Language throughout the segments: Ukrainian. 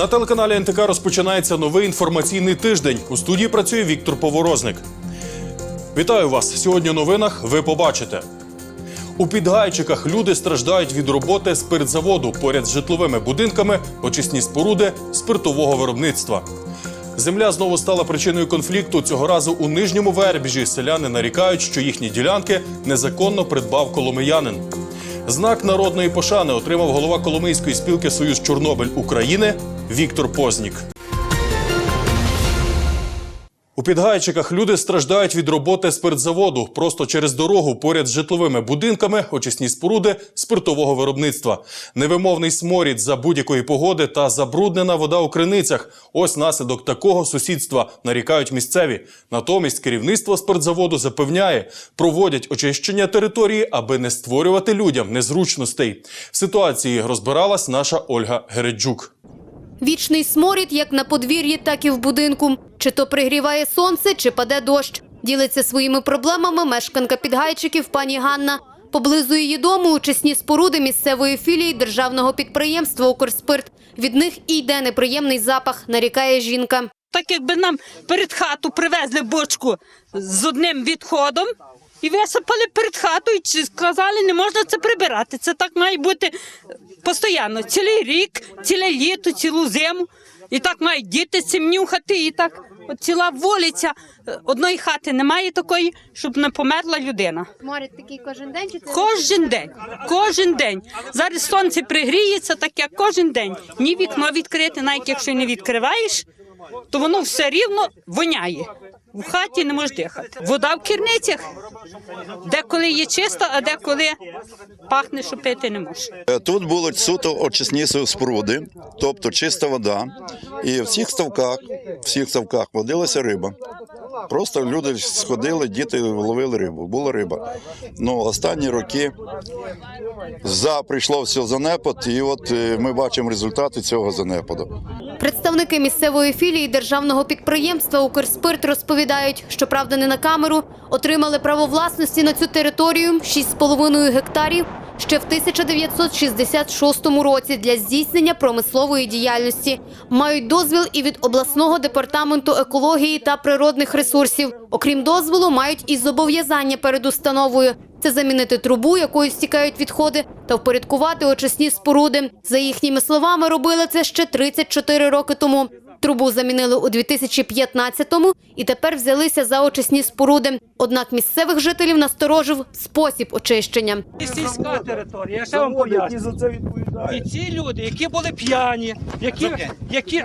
На телеканалі НТК розпочинається новий інформаційний тиждень. У студії працює Віктор Поворозник. Вітаю вас! Сьогодні у новинах ви побачите. У Підгайчиках люди страждають від роботи спиртзаводу поряд з житловими будинками, очисні споруди спиртового виробництва. Земля знову стала причиною конфлікту. Цього разу у нижньому вербіжі селяни нарікають, що їхні ділянки незаконно придбав коломиянин. Знак народної пошани отримав голова Коломийської спілки Союз Чорнобиль України Віктор Познік. У Підгайчиках люди страждають від роботи спиртзаводу. Просто через дорогу поряд з житловими будинками очисні споруди спиртового виробництва. Невимовний сморід за будь-якої погоди та забруднена вода у криницях. Ось наслідок такого сусідства нарікають місцеві. Натомість керівництво спиртзаводу запевняє, проводять очищення території, аби не створювати людям незручностей. В ситуації розбиралась наша Ольга Гереджук. Вічний сморід як на подвір'ї, так і в будинку. Чи то пригріває сонце, чи паде дощ. Ділиться своїми проблемами мешканка підгайчиків пані Ганна. Поблизу її дому очисні споруди місцевої філії державного підприємства «Укрспирт». Від них і йде неприємний запах, нарікає жінка. Так якби нам перед хату привезли бочку з одним відходом і висипали перед хатою, чи сказали, не можна це прибирати. Це так має бути постійно. Цілий рік, ціле літо, цілу зиму. І так мають діти цим нюхати, і так от ціла вулиця. Одної хати немає такої, щоб не померла людина. Сморід такий кожен день, чи це Кожен день, кожен день. Зараз сонце пригріється, так як кожен день. Ні вікно відкрите, навіть якщо не відкриваєш, то воно все рівно воняє. В хаті не можеш дихати. Вода в керницях. Деколи є чиста, а деколи пахне, що пити не можеш. Е, Тут були суто очисні споруди, тобто чиста вода. І в всіх ставках, всіх ставках водилася риба. Просто люди сходили, діти ловили рибу. Була риба. Ну, останні роки за прийшло все занепад, і от е, ми бачимо результати цього занепаду. Представники місцевої філії державного підприємства «Укрспирт» розповідають, що правда не на камеру, отримали право власності на цю територію 6,5 гектарів ще в 1966 році для здійснення промислової діяльності. Мають дозвіл і від обласного департаменту екології та природних ресурсів. Окрім дозволу, мають і зобов'язання перед установою. Це замінити трубу, якою стікають відходи, та впорядкувати очисні споруди. За їхніми словами, робили це ще 34 роки тому. Трубу замінили у 2015-му і тепер взялися за очисні споруди. Однак місцевих жителів насторожив спосіб очищення. І сільська територія, я ще вам поясню. І ці люди, які були п'яні, які, які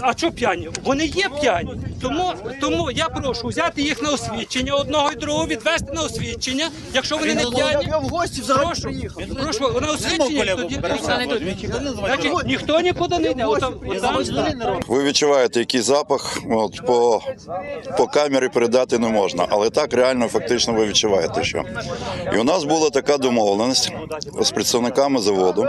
а що п'яні? Вони є п'яні. Тому, тому я прошу взяти їх на освідчення одного і другого, відвести на освідчення. Якщо вони не п'яні, Я в гості взагалі прошу, приїхав. прошу на освідчення тоді. Значить, ніхто нікуди не йде. Ви відчуваєте, який запах от, по, по камері передати не можна, але так реально фактично ви відчуваєте, що. І у нас була така домовленість з представниками заводу.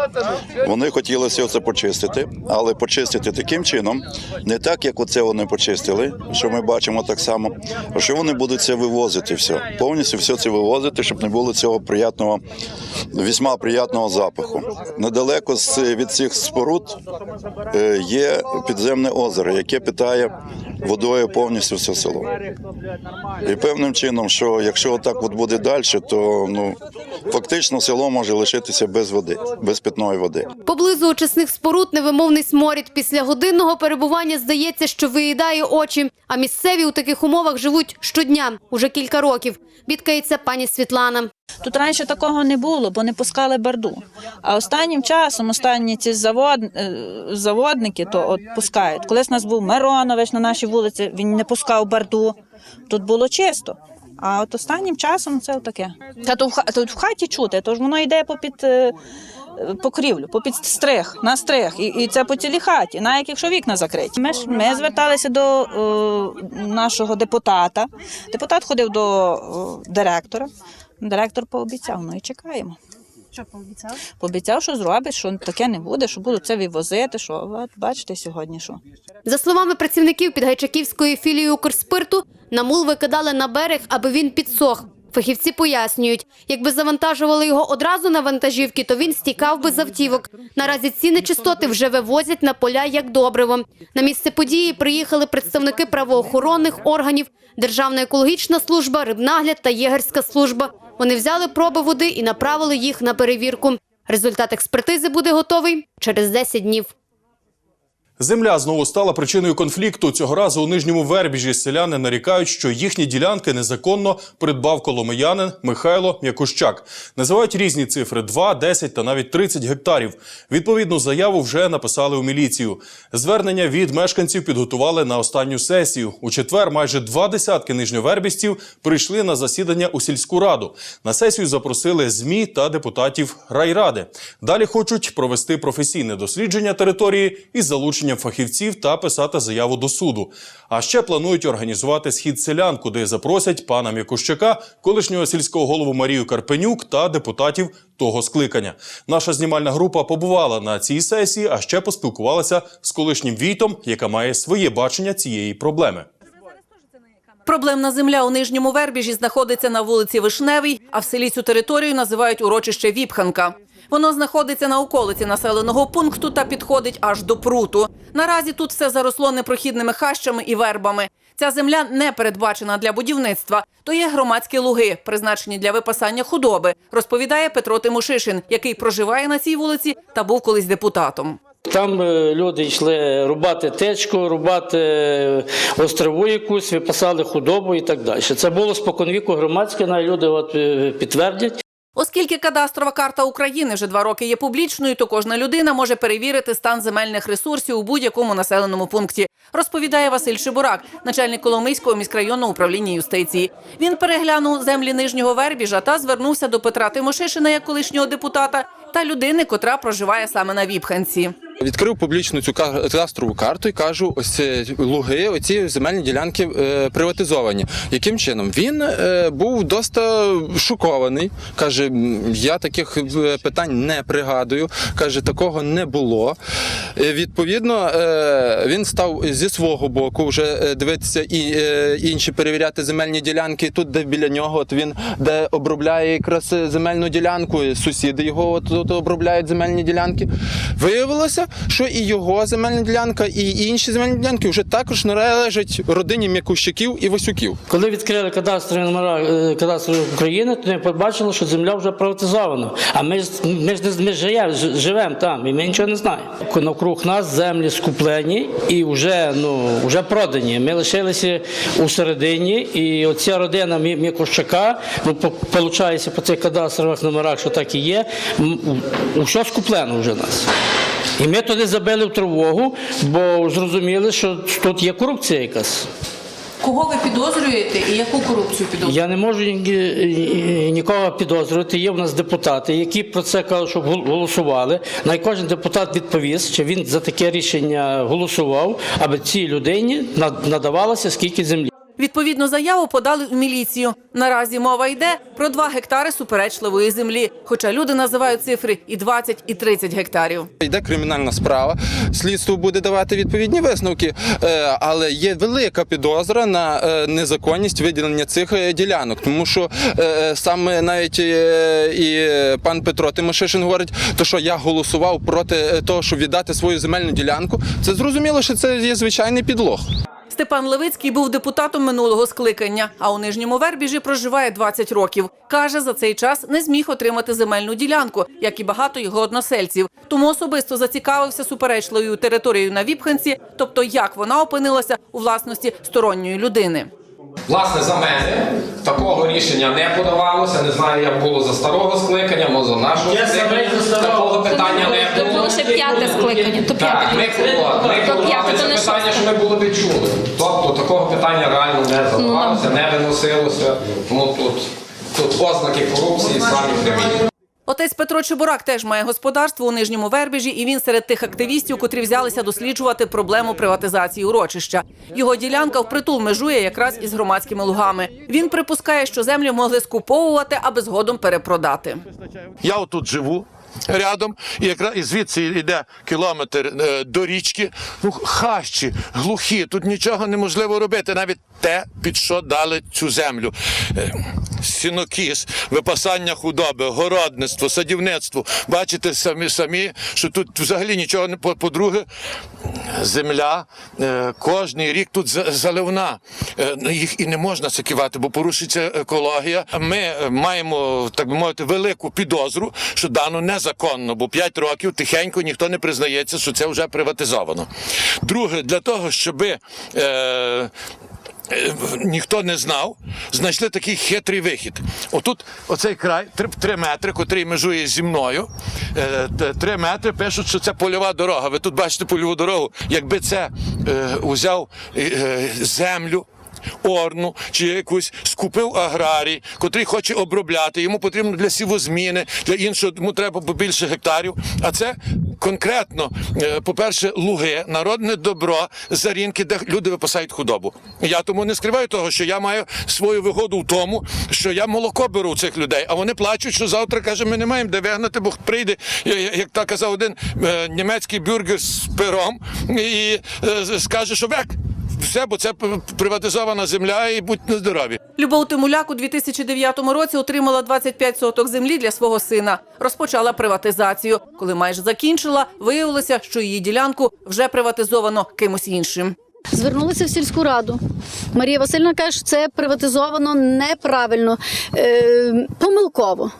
Вони хотіли все це почистити, але почистити таким чином, не так, як оце вони почистили, що ми бачимо так само, що вони будуть це вивозити все, повністю все це вивозити, щоб не було цього приятного, вісьма приятного запаху. Недалеко від цих споруд е, є підземне озеро, яке питає водою повністю все село. І певним чином, що якщо отак от буде далі, то ну фактично село може лишитися без води, без питної води. Поблизу очисних споруд невимовний сморід. Після годинного перебування здається, що виїдає очі. А місцеві у таких умовах живуть щодня, уже кілька років. Бідкається пані Світлана. Тут раніше такого не було, бо не пускали барду. А останнім часом, останні ці завод, е, заводники, то от пускають. Колись у нас був Миронович на нашій вулиці, він не пускав барду. Тут було чисто. А от останнім часом це таке. Та тут в, тут в хаті чути, тож воно йде попід е, покрівлю, попід стрих, на стрих, і, і це по цілій хаті, навіть якщо вікна закриті. Ми ж ми зверталися до е, нашого депутата. Депутат ходив до е, директора. Директор пообіцяв, ну і чекаємо. Що пообіцяв? Пообіцяв, що зробить, що таке не буде, що будуть це вивозити. Що от бачите сьогодні, що За словами працівників підгайчаківської філії Укрспирту, на мул викидали на берег, аби він підсох. Фахівці пояснюють, якби завантажували його одразу на вантажівки, то він стікав би з автівок. Наразі ці нечистоти вже вивозять на поля як добриво. На місце події приїхали представники правоохоронних органів, Державна екологічна служба, рибнагляд та єгерська служба. Вони взяли проби води і направили їх на перевірку. Результат експертизи буде готовий через 10 днів. Земля знову стала причиною конфлікту. Цього разу у нижньому вербіжі селяни нарікають, що їхні ділянки незаконно придбав коломиянин Михайло Якущак. Називають різні цифри: 2, 10 та навіть 30 гектарів. Відповідну заяву вже написали у міліцію. Звернення від мешканців підготували на останню сесію. У четвер майже два десятки нижньовербістів прийшли на засідання у сільську раду. На сесію запросили змі та депутатів райради. Далі хочуть провести професійне дослідження території із залученням фахівців та писати заяву до суду. А ще планують організувати схід селян, куди запросять пана Мікущака, колишнього сільського голову Марію Карпенюк та депутатів того скликання. Наша знімальна група побувала на цій сесії, а ще поспілкувалася з колишнім війтом, яка має своє бачення цієї проблеми. Проблемна земля у нижньому вербіжі знаходиться на вулиці Вишневій, а в селі цю територію називають урочище Віпханка. Воно знаходиться на околиці населеного пункту та підходить аж до пруту. Наразі тут все заросло непрохідними хащами і вербами. Ця земля не передбачена для будівництва. То є громадські луги, призначені для випасання худоби, розповідає Петро Тимошишин, який проживає на цій вулиці та був колись депутатом. Там е, люди йшли рубати течку, рубати е, острову якусь, випасали худобу і так далі. Це було споконвіку громадське, навіть люди от е, підтвердять. Оскільки кадастрова карта України вже два роки є публічною, то кожна людина може перевірити стан земельних ресурсів у будь-якому населеному пункті, розповідає Василь Шибурак, начальник Коломийського міськрайонного управління юстиції. Він переглянув землі нижнього вербіжа та звернувся до Петра Тимошишина як колишнього депутата та людини, котра проживає саме на Віпханці. Відкрив публічну цю ка- кадастрову карту і кажу: ось луги, оці земельні ділянки е, приватизовані. Яким чином? Він е, був доста шокований. Каже: я таких е, питань не пригадую. Каже, такого не було. Відповідно, він став зі свого боку вже дивитися і інші перевіряти земельні ділянки. Тут, де біля нього, от він де обробляє якраз земельну ділянку, сусіди його от, от обробляють земельні ділянки. Виявилося, що і його земельна ділянка, і інші земельні ділянки вже також належать родині Мякущаків і Васюків. Коли відкрили кадастрові номера е, кадастру України, то ми побачили, що земля вже приватизована. А ми ж ми ж не- ми живемо, там, і ми нічого не знаємо. Навкруг нас землі скуплені і вже ну вже продані. Ми лишилися у середині, і оця родина Мікощака, ну получається по цих кадастрових номерах, що так і є, все скуплено вже нас. І ми туди забили в тривогу, бо зрозуміли, що тут є корупція якась. Кого ви підозрюєте і яку корупцію підозрюєте? Я не можу ні- ні- нікого підозрювати. Є в нас депутати, які про це кажуть, щоб голосували. На кожен депутат відповість, чи він за таке рішення голосував, аби цій людині надавалося скільки землі. Відповідну заяву подали у міліцію. Наразі мова йде про 2 гектари суперечливої землі, хоча люди називають цифри і 20, і 30 гектарів. Йде кримінальна справа, слідство буде давати відповідні висновки, е, але є велика підозра на е, незаконність виділення цих е, ділянок, тому що саме навіть і пан Петро Тимошишин говорить, то що я голосував проти того, щоб віддати свою земельну ділянку. Це зрозуміло, що це є звичайний підлог. Степан Левицький був депутатом минулого скликання, а у нижньому вербіжі проживає 20 років. Каже, за цей час не зміг отримати земельну ділянку, як і багато його односельців. Тому особисто зацікавився суперечливою територією на Віпханці, тобто як вона опинилася у власності сторонньої людини. Власне, за мене такого рішення не подавалося. Не знаю, як було за старого скликання, може за нашого Я скликання. Такого питання не було. лише п'яте скликання, то Так, ми п'яте. було, ми То було п'яте, це то не питання, що ми були би чули. Тобто такого питання реально Ну, не задавалося, не виносилося. Тому тут, тут ознаки корупції самі прямі. Отець Петро Чебурак теж має господарство у нижньому вербіжі, і він серед тих активістів, котрі взялися досліджувати проблему приватизації урочища. Його ділянка впритул межує якраз із громадськими лугами. Він припускає, що землю могли скуповувати, аби згодом перепродати. Я отут живу. Рядом, і якраз і звідси йде кілометр е, до річки. Ну, хащі, глухі, тут нічого неможливо робити, навіть те, під що дали цю землю. Е, сінокіс, випасання худоби, городництво, садівництво. Бачите самі самі, що тут взагалі нічого не по- по-друге. Земля е, кожний рік тут заливна. Е, ну, їх і не можна саківати, бо порушиться екологія. Ми маємо, так би мовити, велику підозру, що дано незаконно, бо 5 років тихенько ніхто не признається, що це вже приватизовано. Друге, для того, щоби. Е, ніхто не знав, знайшли такий хитрий вихід. Отут, оцей край, три, три метри, котрий межує зі мною. е, Три метри пишуть, що це польова дорога. Ви тут бачите польову дорогу. Якби це е, узяв е, е, землю. Орну чи якусь скупив аграрій, котрий хоче обробляти. Йому потрібно для сівозміни, для іншого йому треба побільше гектарів. А це конкретно, е, по-перше, луги, народне добро, зарінки, де люди випасають худобу. Я тому не скриваю того, що я маю свою вигоду в тому, що я молоко беру цих людей, а вони плачуть, що завтра каже, ми не маємо де вигнати, бо прийде, я- я- як так казав один е, німецький бюргер з пером, і е, скаже, що век. Все, бо це приватизована земля і будьте здорові. Любов Тимуляк у 2009 році отримала 25 соток землі для свого сина. Розпочала приватизацію. Коли майже закінчила, виявилося, що її ділянку вже приватизовано кимось іншим. Звернулися в сільську раду. Марія Васильівна каже, що це приватизовано неправильно, е, помилково.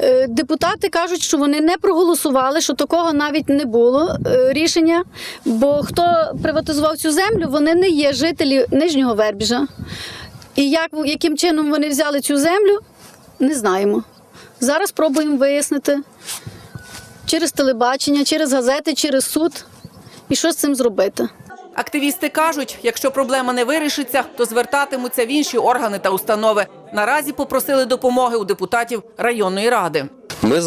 Е, Депутати кажуть, що вони не проголосували, що такого навіть не було е, рішення. Бо хто приватизував цю землю, вони не є жителі Нижнього Вербіжа. І як, яким чином вони взяли цю землю, не знаємо. Зараз пробуємо вияснити через телебачення, через газети, через суд. І що з цим зробити? Активісти кажуть, якщо проблема не вирішиться, то звертатимуться в інші органи та установи. Наразі попросили допомоги у депутатів районної ради. Ми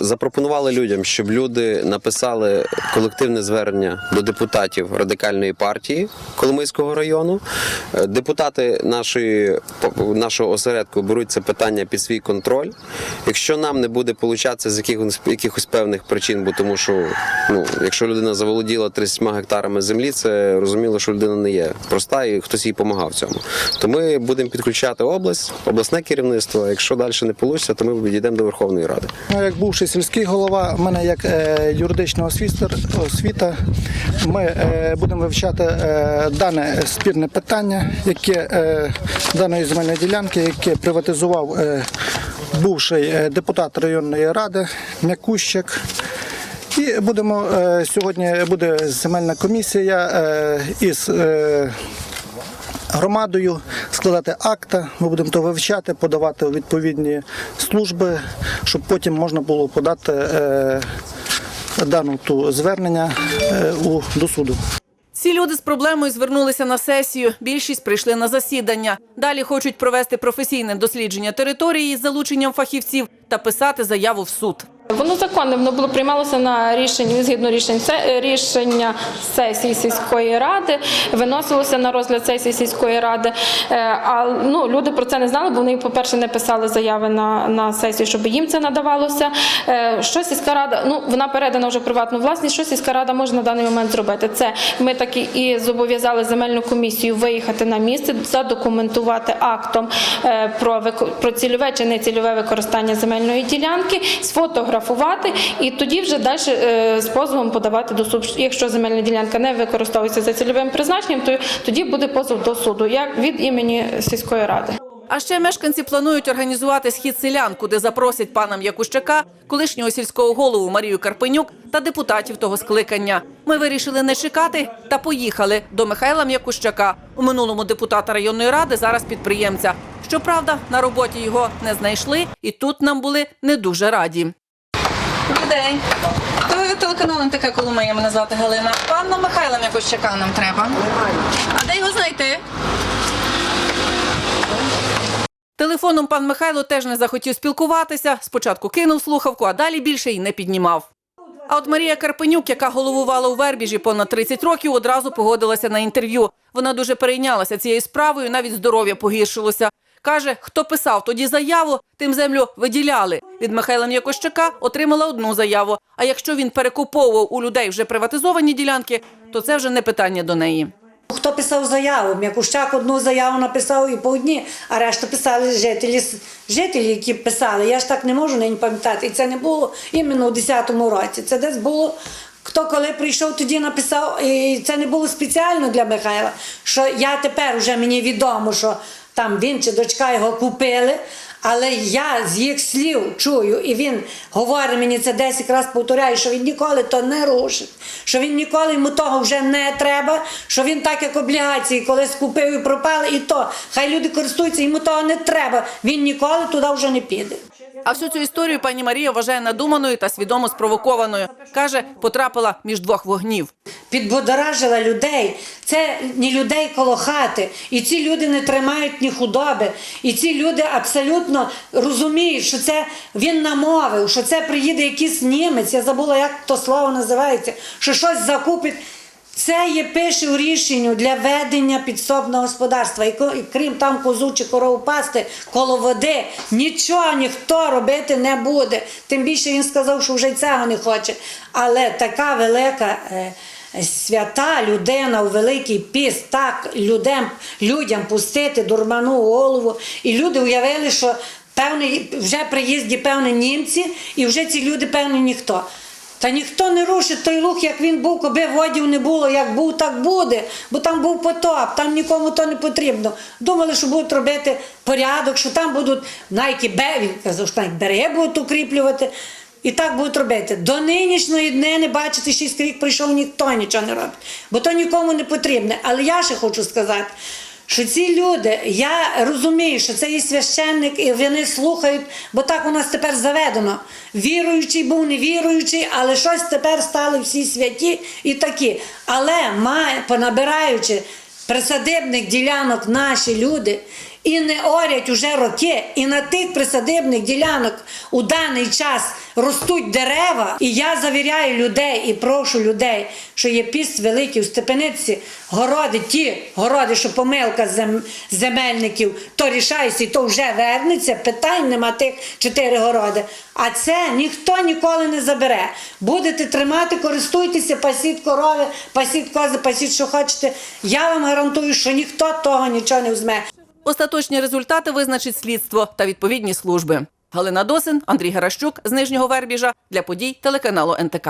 запропонували людям, щоб люди написали колективне звернення до депутатів радикальної партії Коломийського району. Е, Депутати нашої нашого осередку беруть це питання під свій контроль. Якщо нам не буде получатися з якихось, якихось певних причин, бо тому що ну, якщо людина заволоділа 30 гектарами землі, це розуміло, що людина не є проста і хтось їй допомагав в цьому. То ми будемо підключати область, обласне керівництво. Якщо далі не вийде, то ми відійдемо до Верховної Ради. Ну, як бувший сільський голова, в мене як е, юридична освіта, ми е, будемо вивчати е, дане спірне питання, яке даної земельної ділянки, яке приватизував бувший депутат районної ради Мякущик. І будемо сьогодні буде земельна комісія із громадою складати акта. Ми будемо то вивчати, подавати у відповідні служби, щоб потім можна було подати е, дану ту звернення е, у, до суду. Ці люди з проблемою звернулися на сесію. Більшість прийшли на засідання. Далі хочуть провести професійне дослідження території з залученням фахівців та писати заяву в суд. Воно законне, воно було приймалося на рішення згідно рішень рішення сесії сільської ради, виносилося на розгляд сесії сільської ради. Е, А ну люди про це не знали, бо вони, по-перше, не писали заяви на, на сесію, щоб їм це надавалося. Е, Що сільська рада, ну вона передана вже приватну власність. Що сільська рада може на даний момент зробити? Це ми так і- зобов'язали земельну комісію виїхати на місце, задокументувати актом е, про про цільове чи нецільове використання земельної ділянки, сфотографувати і тоді вже далі е, з позовом подавати до суду. Якщо земельна ділянка не використовується за цільовим призначенням, то тоді буде позов до суду, як від імені сільської ради. А ще мешканці планують організувати схід селян, куди запросять пана М'якущака, колишнього сільського голову Марію Карпенюк та депутатів того скликання. Ми вирішили не чекати та поїхали до Михайла М'якущака. У минулому депутата районної ради, зараз підприємця. Щоправда, на роботі його не знайшли, і тут нам були не дуже раді. День. Телеканал НТК Коломия, мене звати Галина. Пана Михайла Мякощака нам треба. А де його знайти? Телефоном пан Михайло теж не захотів спілкуватися. Спочатку кинув слухавку, а далі більше й не піднімав. А от Марія Карпенюк, яка головувала у Вербіжі понад 30 років, одразу погодилася на інтерв'ю. Вона дуже перейнялася цією справою, навіть здоров'я погіршилося. Каже, хто писав тоді заяву, тим землю виділяли. Від Михайла М'якощака отримала одну заяву. А якщо він перекуповував у людей вже приватизовані ділянки, то це вже не питання до неї. Хто писав заяву? М'якущак одну заяву написав і по одній, а решту писали жителі, жителі, які писали. Я ж так не можу нині пам'ятати. І це не було іменно у 10-му році. Це десь було. Хто коли прийшов, тоді написав, і це не було спеціально для Михайла. Що я тепер вже мені відомо, що там він чи дочка його купили. Але я з їх слів чую, і він говорить мені це 10 разів повторяє, що він ніколи то не рушить, що він ніколи йому того вже не треба, що він так як облігації колись купив і пропали, і то хай люди користуються, йому того не треба. Він ніколи туди вже не піде. А всю цю історію пані Марія вважає надуманою та свідомо спровокованою. Каже, потрапила між двох вогнів. підбодоражила людей. Це не людей коло хати. І ці люди не тримають ні худоби. І ці люди абсолютно розуміють, що це він намовив, що це приїде якийсь німець. Я забула, як то слово називається, що щось закупить. Це є пише у рішенню для ведення підсобного господарства. І крім там козу чи корову пасти коло води, нічого ніхто робити не буде. Тим більше він сказав, що вже й цього не хоче. Але така велика. е, Свята людина у Великий піст, так людям, людям пустити дурману голову. І люди уявили, що певний, вже приїзді певні німці, і вже ці люди певні ніхто. Та ніхто не рушить той луг, як він був, коби водів не було, як був, так буде. Бо там був потоп, там нікому то не потрібно. Думали, що будуть робити порядок, що там будуть навіть бе- казав, що навіть береги будуть укріплювати. І так будуть робити. До нинішньої дни не бачите, шість рік прийшов, ніхто нічого не робить. Бо то нікому не потрібне. Але я ще хочу сказати, що ці люди, я розумію, що це є священник, і вони слухають, бо так у нас тепер заведено. Віруючий був, невіруючий, але щось тепер стали всі святі і такі. Але понабираючи присадибних ділянок наші люди. І не орять уже роки, і на тих присадибних ділянок у даний час ростуть дерева. І я завіряю людей і прошу людей, що є піст великий у Степениці, городи, ті городи, що помилка зем, земельників, то рішайся, і то вже вернеться. Питань нема тих чотири городи. А це ніхто ніколи не забере. Будете тримати, користуйтеся, пасіть корови, пасіть кози, пасіть, що хочете. Я вам гарантую, що ніхто того нічого не візьме. Остаточні результати визначить слідство та відповідні служби. Галина Досин, Андрій Гаращук з Нижнього Вербіжа для подій телеканалу НТК.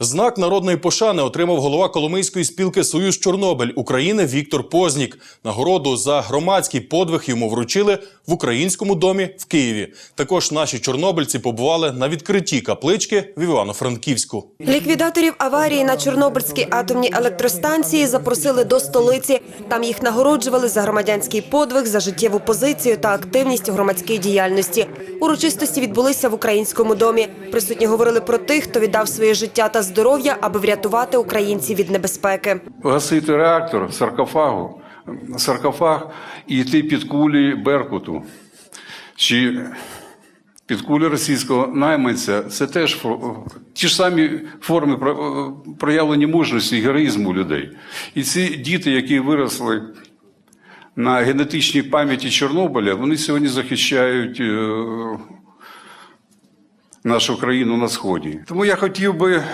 Знак народної пошани отримав голова Коломийської спілки Союз Чорнобиль України Віктор Познік. Нагороду за громадський подвиг йому вручили в українському домі в Києві. Також наші чорнобильці побували на відкритті каплички в Івано-Франківську. Ліквідаторів аварії на Чорнобильській атомній електростанції запросили до столиці. Там їх нагороджували за громадянський подвиг, за життєву позицію та активність у громадській діяльності. Урочистості відбулися в українському домі. Присутні говорили про тих, хто віддав своє життя та здоров'я, аби врятувати українців від небезпеки. гасити реактор саркофагу, саркофаг і йти під кулі Беркуту. Чи під кулі російського найманця це теж ті ж самі форми про- проявлення мужності і героїзму людей. І ці діти, які виросли на генетичній пам'яті Чорнобиля, вони сьогодні захищають е, нашу країну на сході. Тому я хотів би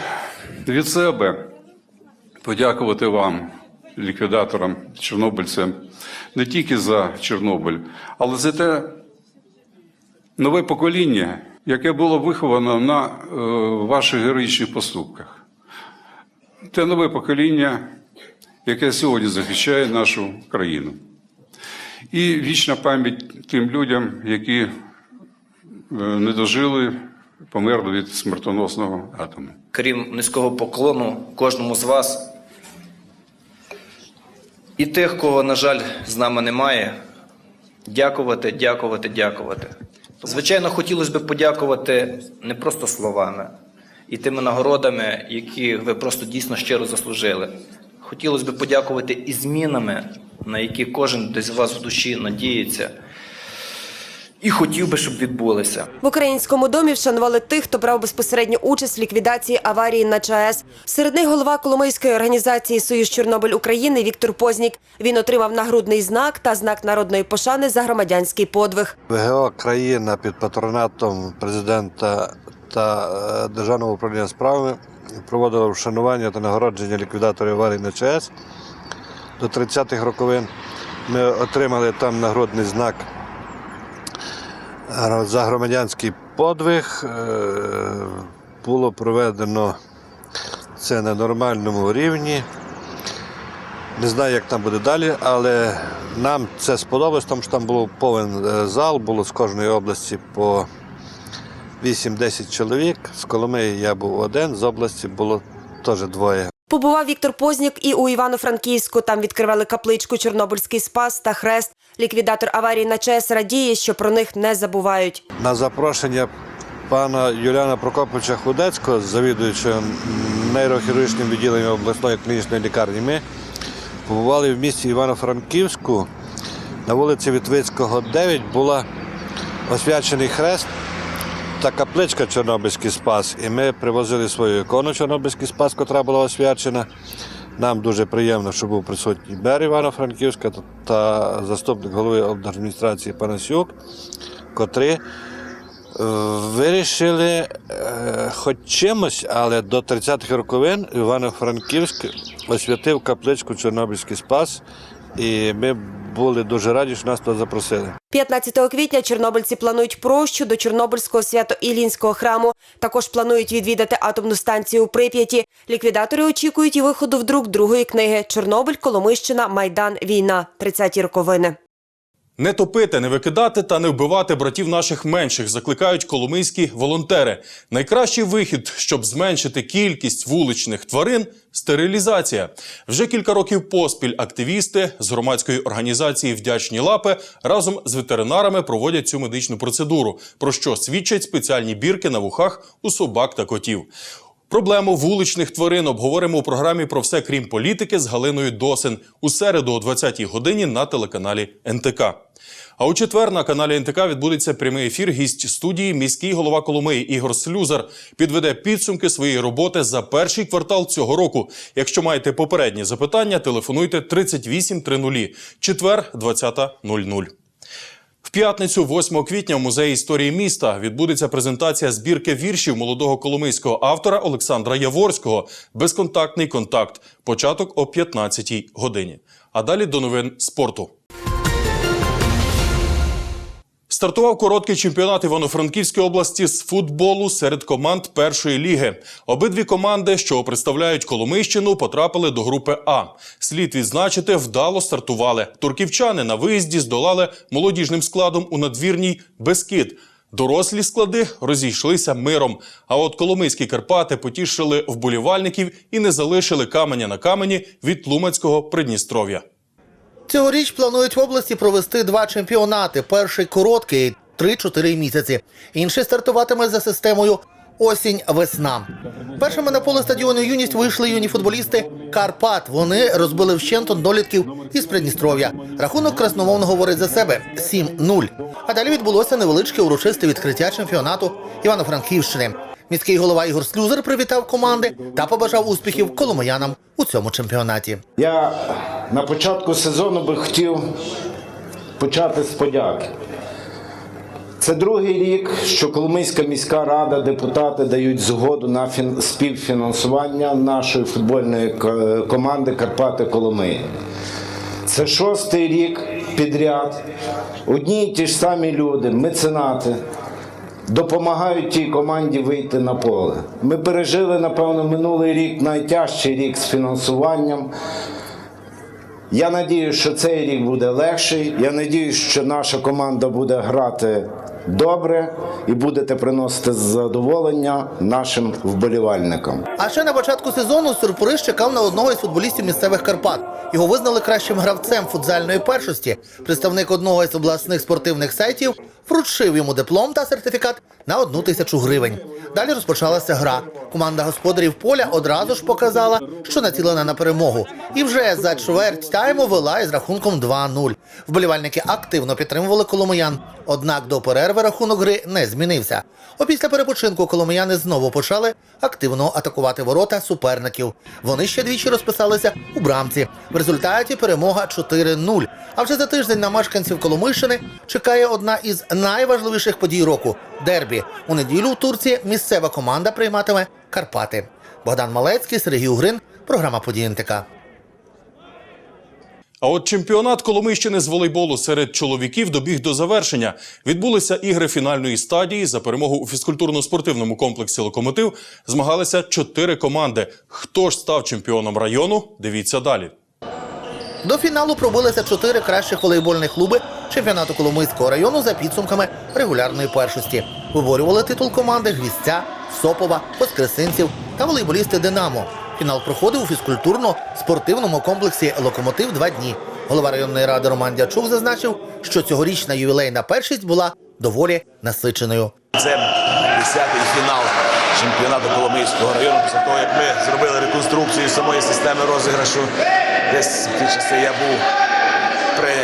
від себе подякувати вам, ліквідаторам, чорнобильцям, не тільки за Чорнобиль, але за те нове покоління, яке було виховано на е, ваших героїчних поступках. Те нове покоління, яке сьогодні захищає нашу країну. І вічна пам'ять тим людям, які е, не дожили, померли від смертоносного атому. крім низького поклону кожному з вас. І тих, кого, на жаль, з нами немає, дякувати, дякувати, дякувати. Звичайно, хотілося б подякувати не просто словами і тими нагородами, які ви просто дійсно щиро заслужили. Хотілося б подякувати і змінами, на які кожен десь з вас в душі надіється, і хотів би, щоб відбулися. В українському домі вшанували тих, хто брав безпосередню участь в ліквідації аварії на ЧАЕС. Серед них голова Коломийської організації Союз Чорнобиль України Віктор Познік. Він отримав нагрудний знак та знак народної пошани за громадянський подвиг. ВГО країна під патронатом президента та е, державного управління справами проводила вшанування та нагородження ліквідаторів аварії на ЧАЕС до 30-х роковин. Ми отримали там нагородний знак за громадянський подвиг. Е, Було проведено це на нормальному рівні. Не знаю, як там буде далі, але нам це сподобалось, тому що там був повен е, зал, було з кожної області по 8-10 чоловік. З Коломиї я був один, з області було теж двоє. Побував Віктор Познік і у Івано-Франківську. Там відкривали капличку Чорнобильський спас та хрест. Ліквідатор аварії на ЧАЕС радіє, що про них не забувають. На запрошення пана Юліана Прокоповича Худецького, завідуючого нейрохірургічним відділенням обласної клінічної лікарні, ми побували в місті Івано-Франківську. На вулиці Вітвицького, 9 була освячений хрест та капличка Чорнобильський спас. І ми привозили свою ікону Чорнобильський спас, котра була освячена. Нам дуже приємно, що був присутній мер Івано-Франківська та- заступник голови адміністрації Панасюк, котрі е, вирішили е, хоч чимось, але до 30-х роковин Івано-Франківськ освятив капличку Чорнобильський спас, і ми були дуже раді, що нас туди запросили. 15 квітня чорнобильці планують прощу до Чорнобильського свято-ілінського храму. Також планують відвідати атомну станцію у Прип'яті. Ліквідатори очікують і виходу в друк другої книги Чорнобиль, Коломищина, Майдан, Війна. 30-ті роковини. Не топити, не викидати та не вбивати братів наших менших закликають коломийські волонтери. Найкращий вихід, щоб зменшити кількість вуличних тварин стерилізація. Вже кілька років поспіль активісти з громадської організації Вдячні лапи разом з ветеринарами проводять цю медичну процедуру, про що свідчать спеціальні бірки на вухах у собак та котів. Проблему вуличних тварин обговоримо у програмі про все крім політики з Галиною Досин у середу о 20-й годині на телеканалі НТК. А у четвер на каналі НТК відбудеться прямий ефір. Гість студії міський голова Коломиї Ігор Слюзар підведе підсумки своєї роботи за перший квартал цього року. Якщо маєте попередні запитання, телефонуйте 3830. Четвер 20.00. В п'ятницю, 8 квітня, в музеї історії міста відбудеться презентація збірки віршів молодого коломийського автора Олександра Яворського Безконтактний контакт. Початок о 15-й годині. А далі до новин спорту. Стартував короткий чемпіонат Івано-Франківської області з футболу серед команд першої ліги. Обидві команди, що представляють Коломийщину, потрапили до групи А. Слід відзначити, вдало стартували. Турківчани на виїзді здолали молодіжним складом у надвірній Бескид. Дорослі склади розійшлися миром. А от Коломийські Карпати потішили вболівальників і не залишили каменя на камені від Тлумацького Придністров'я. Цьогоріч планують в області провести два чемпіонати. Перший короткий 3-4 місяці. Інший стартуватиме за системою осінь-весна. Першими на поле стадіону юність вийшли юні футболісти Карпат. Вони розбили вщент однолітків із Придністров'я. Рахунок красномовно говорить за себе 7-0. А далі відбулося невеличке урочисте відкриття чемпіонату Івано-Франківщини. Міський голова Ігор Слюзер привітав команди та побажав успіхів коломиянам у цьому чемпіонаті. Я на початку сезону би хотів почати з подяки. Це другий рік, що Коломийська міська рада, депутати дають згоду на фін- співфінансування нашої футбольної команди Карпати Коломиї. Це шостий рік підряд. Одні й ті ж самі люди, меценати, допомагають тій команді вийти на поле. Ми пережили, напевно, минулий рік найтяжчий рік з фінансуванням. Я надію, що цей рік буде легший. Я надію, що наша команда буде грати добре і будете приносити задоволення нашим вболівальникам. А ще на початку сезону сюрприз чекав на одного із футболістів місцевих Карпат. Його визнали кращим гравцем футзальної першості. Представник одного із обласних спортивних сайтів вручив йому диплом та сертифікат на одну тисячу гривень. Далі розпочалася гра. Команда господарів поля одразу ж показала, що націлена на перемогу. І вже за чверть тайму вела із рахунком 2-0. Вболівальники активно підтримували коломиян. Однак до перерви рахунок гри не змінився. Опісля перепочинку коломияни знову почали активно атакувати ворота суперників. Вони ще двічі розписалися у брамці. В результаті перемога 4-0. А вже за тиждень на мешканців Коломийщини чекає одна із найважливіших подій року дербі. У неділю в Турції місцева команда прийматиме Карпати. Богдан Малецький, Сергій Угрин. Програма «Події НТК». А от чемпіонат Коломийщини з волейболу серед чоловіків добіг до завершення. Відбулися ігри фінальної стадії. За перемогу у фізкультурно-спортивному комплексі Локомотив змагалися чотири команди. Хто ж став чемпіоном району? Дивіться далі. До фіналу пробилися чотири кращих волейбольних клуби чемпіонату Коломийського району за підсумками регулярної першості. Виборювали титул команди Гвістця, Сопова, Воскресинців та волейболісти Динамо. Фінал проходив у фізкультурно-спортивному комплексі Локомотив два дні. Голова районної ради Роман Дячук зазначив, що цьогорічна ювілейна першість була доволі насиченою. Це 10-й фінал чемпіонату Коломийського району. Після того, як ми зробили реконструкцію самої системи розіграшу, десь в ті часи я був при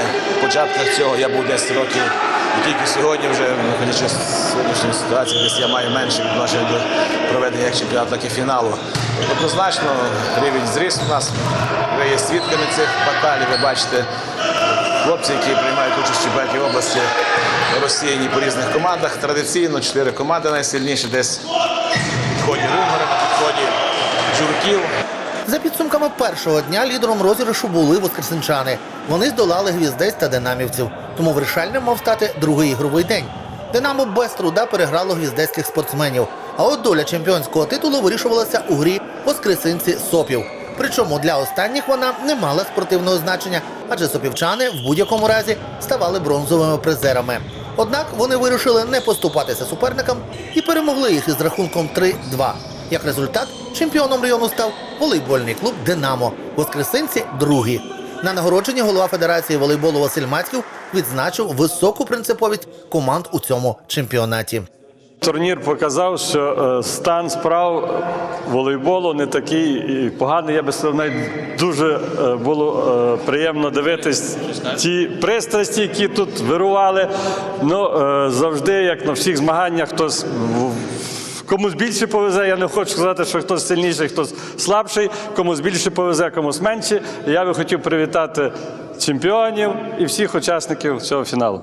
початках цього, я був 10 років. І тільки сьогодні, вже виходячи з сьогоднішньої ситуації, десь я маю менше відношення до проведення як чемпіонату, так і фіналу. Однозначно, рівень зріс у нас. Ви є свідками цих баталій, ви бачите хлопці, які приймають участь в чемпіонаті області, розсіяні по різних командах. Традиційно чотири команди найсильніші, десь в підході Рунгара, на підході Журків. За підсумками першого дня лідером розіграшу були воскресенчани. Вони здолали гвіздець та динамівців. Тому вирішальним мав стати другий ігровий день. Динамо без труда переграло гвіздецьких спортсменів. А от доля чемпіонського титулу вирішувалася у грі Воскресинці Сопів. Причому для останніх вона не мала спортивного значення, адже сопівчани в будь-якому разі ставали бронзовими призерами. Однак вони вирішили не поступатися суперникам і перемогли їх із рахунком 3-2. Як результат, чемпіоном району став волейбольний клуб Динамо. Воскресинці другі. На нагородженні голова Федерації волейболу Василь Мацьків відзначив високу принциповість команд у цьому чемпіонаті. Турнір показав, що е, стан справ волейболу не такий поганий. Я би сказав, навіть дуже е, було е, приємно дивитись ті пристрасті, які тут вирували. Ну завжди, як на всіх змаганнях, хтось Комусь більше повезе, я не хочу сказати, що хтось сильніший, хтось слабший, комусь більше повезе, комусь менше. Я би хотів привітати чемпіонів і всіх учасників цього фіналу.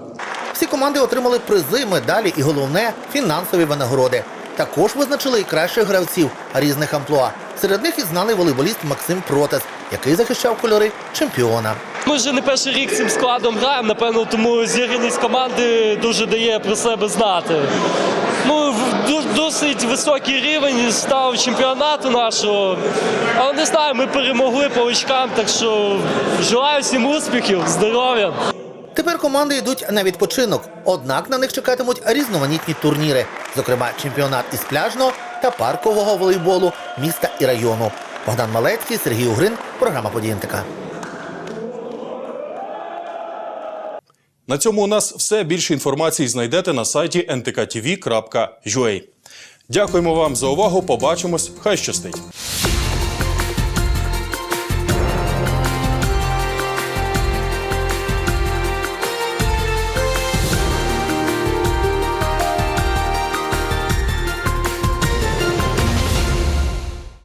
Всі команди отримали призи, медалі і головне фінансові винагороди. Також визначили і кращих гравців різних амплуа. Серед них і знаний волейболіст Максим Протес, який захищав кольори чемпіона. Ми вже не перший рік цим складом граємо, напевно, тому зіграність команди дуже дає про себе знати. Ну, досить високий рівень став чемпіонату нашого. Але не знаю, ми перемогли по очкам, так що желаю всім успіхів, здоров'я. Тепер команди йдуть на відпочинок, однак на них чекатимуть різноманітні турніри, зокрема чемпіонат із пляжного та паркового волейболу міста і району. Богдан Малецький, Сергій Угрин, програма «Події На цьому у нас все. Більше інформації знайдете на сайті ntktv.ua. Дякуємо вам за увагу. Побачимось. Хай щастить.